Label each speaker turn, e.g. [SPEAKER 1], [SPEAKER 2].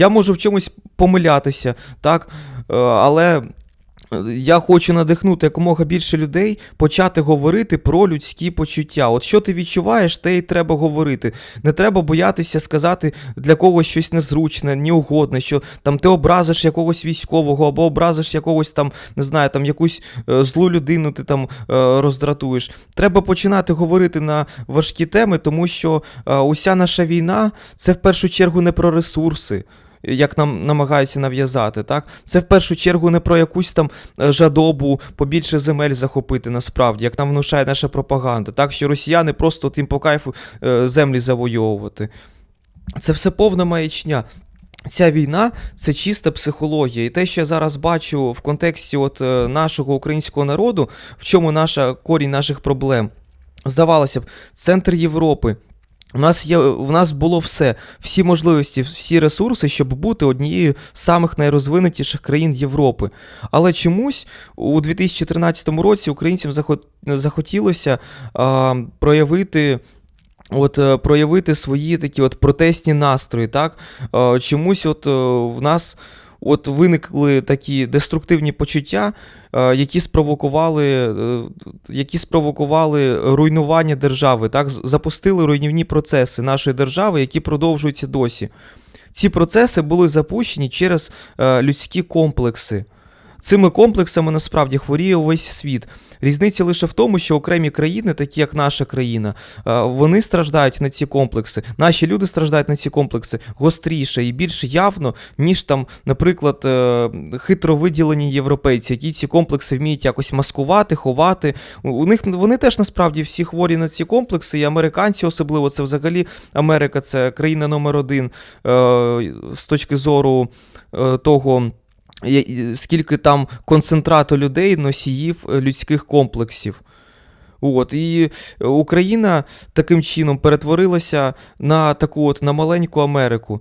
[SPEAKER 1] Я можу в чомусь помилятися, так? Е, але. Я хочу надихнути якомога більше людей почати говорити про людські почуття. От що ти відчуваєш, те й треба говорити. Не треба боятися сказати для когось щось незручне, неугодне, що там ти образиш якогось військового або образиш якогось там, не знаю, там якусь е, злу людину ти там е, роздратуєш. Треба починати говорити на важкі теми, тому що е, уся наша війна це в першу чергу не про ресурси. Як нам намагаються нав'язати, так? Це в першу чергу не про якусь там е, жадобу побільше земель захопити насправді, як нам внушає наша пропаганда, так? Що росіяни просто тим по кайфу е, землі завойовувати. Це все повна маячня. Ця війна це чиста психологія. І те, що я зараз бачу в контексті от, е, нашого українського народу, в чому наша корінь наших проблем. Здавалося б, центр Європи. У нас є, в нас було все, всі можливості, всі ресурси, щоб бути однією з самих найрозвинутіших країн Європи. Але чомусь у 2013 році українцям захотілося а, проявити. От е, проявити свої такі от протестні настрої, так? Е, Чомусь от е, в нас от виникли такі деструктивні почуття, е, які спровокували, е, які спровокували руйнування держави, так? Запустили руйнівні процеси нашої держави, які продовжуються досі. Ці процеси були запущені через е, людські комплекси. Цими комплексами насправді хворіє увесь світ. Різниця лише в тому, що окремі країни, такі як наша країна, е, вони страждають на ці комплекси. Наші люди страждають на ці комплекси гостріше і більш явно, ніж там, наприклад, е, хитро виділені європейці, які ці комплекси вміють якось маскувати, ховати. У них вони теж насправді всі хворі на ці комплекси, і американці особливо це взагалі Америка це країна номер один е, з точки зору того. Скільки там концентрату людей, носіїв е, людських комплексів. От, і е, Україна таким чином перетворилася на таку от на маленьку Америку.